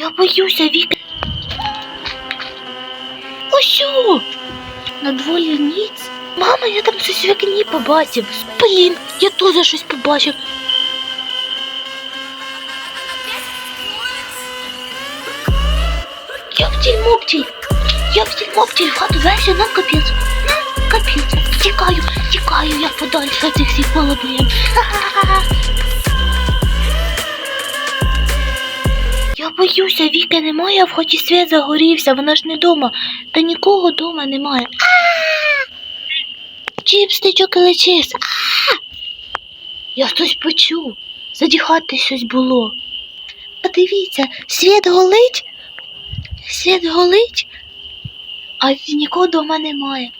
Я боюся, Віка. Ось що? На дворі ніц. Мама, я там щось в вікні побачив. Блін, я теж щось побачив. Ёптель моптель, в хату весь нам капець. Нам капець. Тікаю, тікаю, я подальше від цих всіх проблем. Ха-ха-ха. Боюся, Віки немає, а в хоті світ загорівся, вона ж не дома. Та нікого дома немає. Чіпс, ти чоколечис. Я хтось почув. Задіхати щось було. Подивіться, світ голить. Світ голить, а нікого дома немає.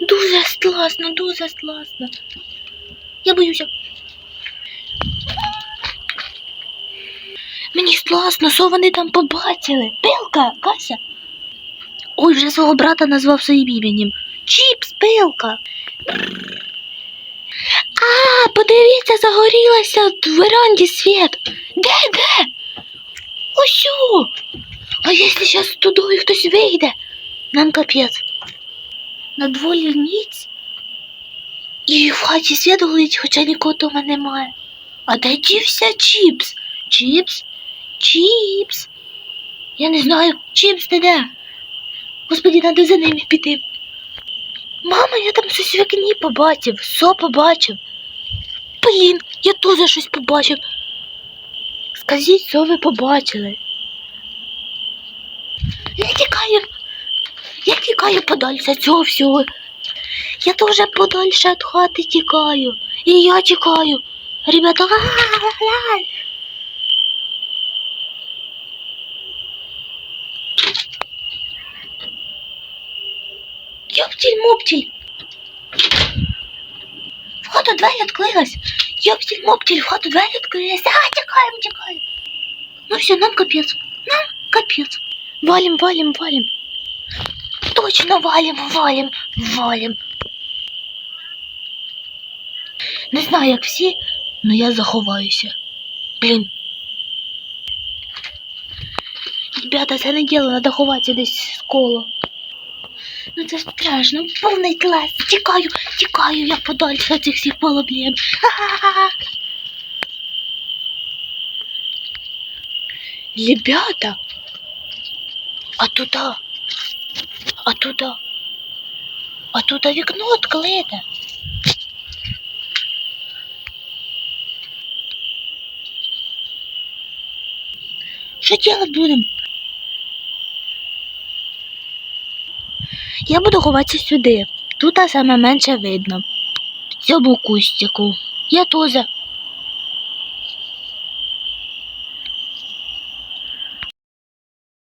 Дуже класно, дуже класно. Я боюся. Класно, що вони там побачили? Пилка, Кася. Ой, вже свого брата назвав своїм іменем. Чіпс, пилка. А, подивіться, загорілася в веранді світ. Де, де? Що? А якщо зараз туди хтось вийде, нам капець. На дворі ніч. І в хаті світ горить, хоча нікого дома немає. А де дівся чіпс? Чіпс? Чіпс. Я не знаю, чіпс ти де? Господи, треба за ними піти. Мама, я там щось в вікні побачив, все побачив. Блін, я теж щось побачив. Скажіть, що ви побачили? Я тікаю. Я тікаю подальше від цього всього. Я теж подальше від хати тікаю. І я тікаю. Ребята, ла-ла-ла. Ёптель-моптель. В хату двері відкрилась. Ёптель-моптель, в хату двері відкрилась. А, тікаємо, тікаємо. Ну все, нам капець. Нам капець. Валим, валим, валим. Точно валим, валим, валим. Не знаю, як всі, але я заховаюся. Блін. Ребята, це не діло, треба ховатися десь з коло. Ну це страшно, повний клас. Тікаю, тікаю я подальше від цих всіх проблем. Ха-ха-ха. Ребята, а туда, а туда, а туда вікно відкрите. Що делать будемо? Я буду ховатися сюди. Тут саме менше видно. В цьому кустику. Я теж.